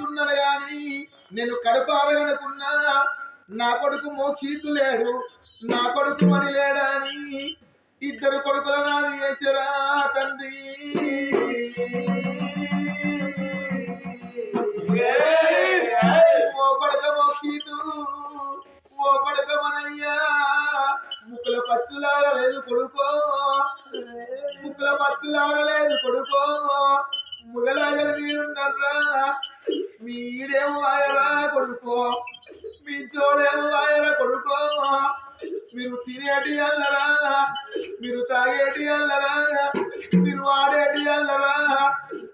వస్తున్నాను గాని నేను కడుపు అరగనుకున్నా నా కొడుకు మోక్షీతు లేడు నా కొడుకు మని లేడని ఇద్దరు కొడుకుల నాది చేసరా తండ్రి? ఓ కొడుక మోక్షీతు ఓ కొడుక మనయ్యా ముక్కుల పచ్చులాగా లేదు కొడుకో. ముక్కుల పచ్చులాగా లేదు కొడుకో. ముగలాగలు మీరున్నారా? మీరేం వాయరా కొడుకో? మీ చోడేం వాయరా కొడుకో? మీరు తినేటి అల్లరా? మీరు తాగేటి అల్లరా? మీరు వాడేటి అల్లరా?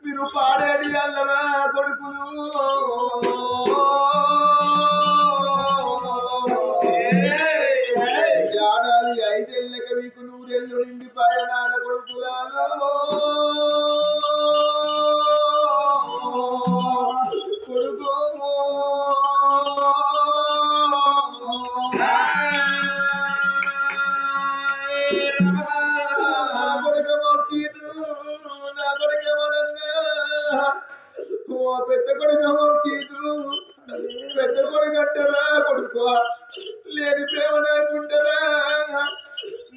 మీరు పాడేటి అల్లరా కొడుకులు? ఏడాది ఐదేళ్ళక మీకు నూరేళ్ళు నిండి పయనాల కొడుకులాలో? పెద్ద కొడుకు అంటారా కొడుకో లేని ప్రేమ లేకుంటారా?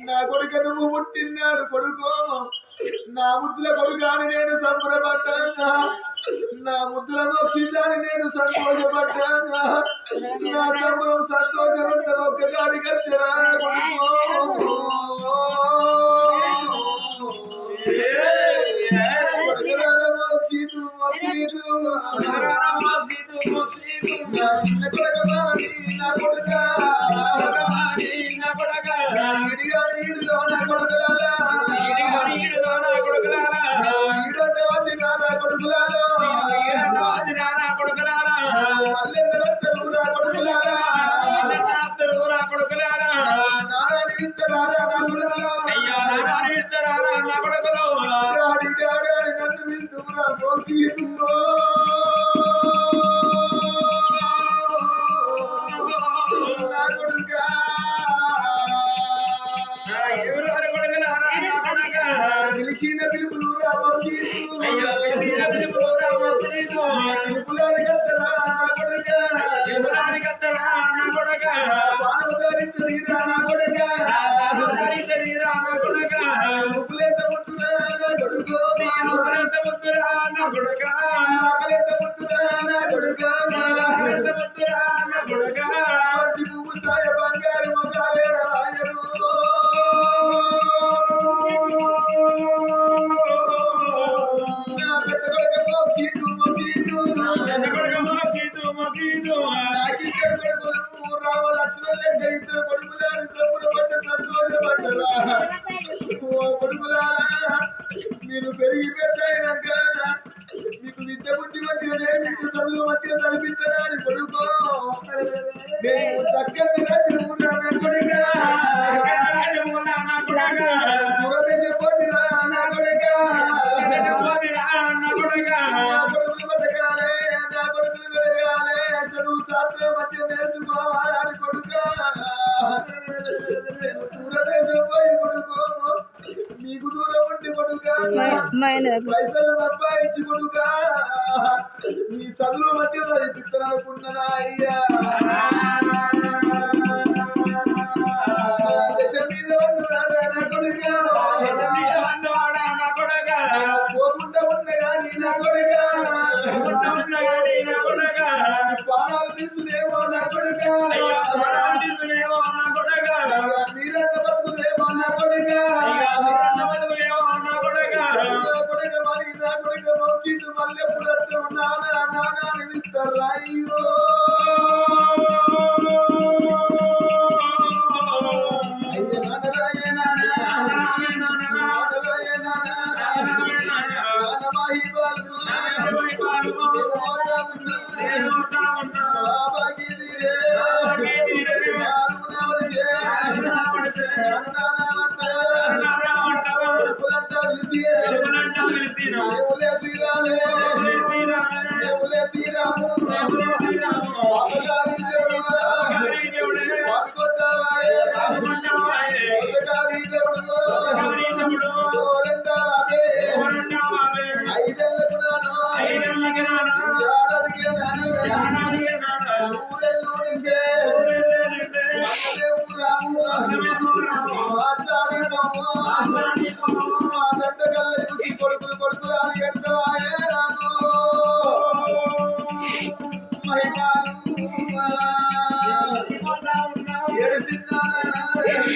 నా కొడుక నువ్వు పుట్టినాడు కొడుకో. నా ముద్దుల కొడుకాని నేను సంబరపడ్డా. నా ముద్దుల మోక్షితాన్ని నేను సంతోషపడ్డా. నా సంబరం సంతోషమంత ఒక్కగాడికి వచ్చరా కొడుకో? కొడుకులారా మోక్షితు. మోక్షితు. నా చిన్న కొడుకమాని నా కొడుక ఈడిగా ఈడులో నా కొడుకులారా ఈడొడ్డ వాసిన నా కొడుకులారా మల్లెన్నడొక్కరు నా కొడుకులారా నారాయణ ఇంటరారా నా కొడుకులారా. డాడీ డాడీ అని నన్ను పిలుతురా మోక్షితు నా కొడుకులారా పైసలు సంపాదించి కొడుక మీ చదువు మధ్య చదివిస్తాననుకున్నదా అయ్యా? దశ మీద నా పోకుండా ఉండగా నీ నా కొడుక? పానాలు తీసులేమో వచ్చింది మళ్ళీ నానా నానా అని అయ్యో శ్రీరాము